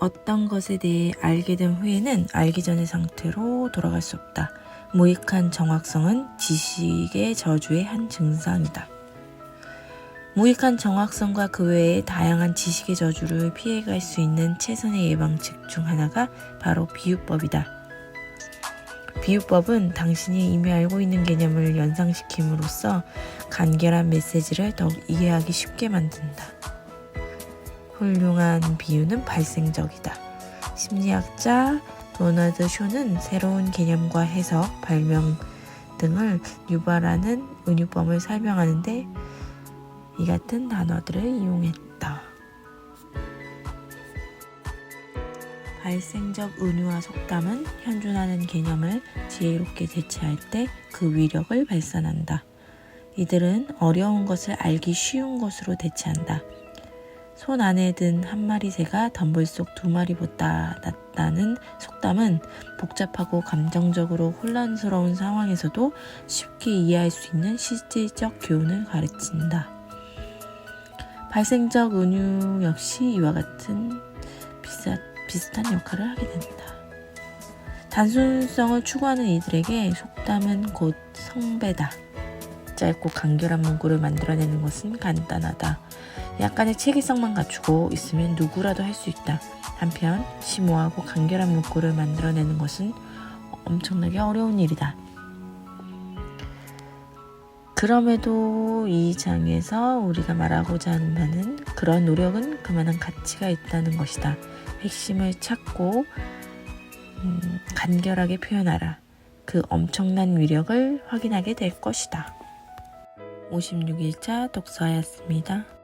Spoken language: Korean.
어떤 것에 대해 알게 된 후에는 알기 전의 상태로 돌아갈 수 없다. 무익한 정확성은 지식의 저주의 한 증상이다. 무익한 정확성과 그 외의 다양한 지식의 저주를 피해갈 수 있는 최선의 예방책 중 하나가 바로 비유법이다. 비유법은 당신이 이미 알고 있는 개념을 연상시킴으로써 간결한 메시지를 더욱 이해하기 쉽게 만든다. 훌륭한 비유는 발생적이다. 심리학자 도나드 쇼는 새로운 개념과 해석, 발명 등을 유발하는 은유법을 설명하는데 이 같은 단어들을 이용했다. 발생적 은유와 속담은 현존하는 개념을 지혜롭게 대체할 때 그 위력을 발산한다. 이들은 어려운 것을 알기 쉬운 것으로 대체한다. 손 안에 든 한 마리 새가 덤불 속 두 마리 보다 낫다는 속담은 복잡하고 감정적으로 혼란스러운 상황에서도 쉽게 이해할 수 있는 실질적 교훈을 가르친다. 발생적 은유 역시 이와 같은 비슷, 비슷한 역할을 하게 된다. 단순성을 추구하는 이들에게 속담은 곧 성배다. 짧고 간결한 문구를 만들어내는 것은 간단하다. 약간의 체계성만 갖추고 있으면 누구라도 할 수 있다. 한편 심오하고 간결한 문구를 만들어내는 것은 엄청나게 어려운 일이다. 그럼에도 이 장에서 우리가 말하고자 하는 바는 그런 노력은 그만한 가치가 있다는 것이다. 핵심을 찾고 음, 간결하게 표현하라. 그 엄청난 위력을 확인하게 될 것이다. 56일차 독서하였습니다.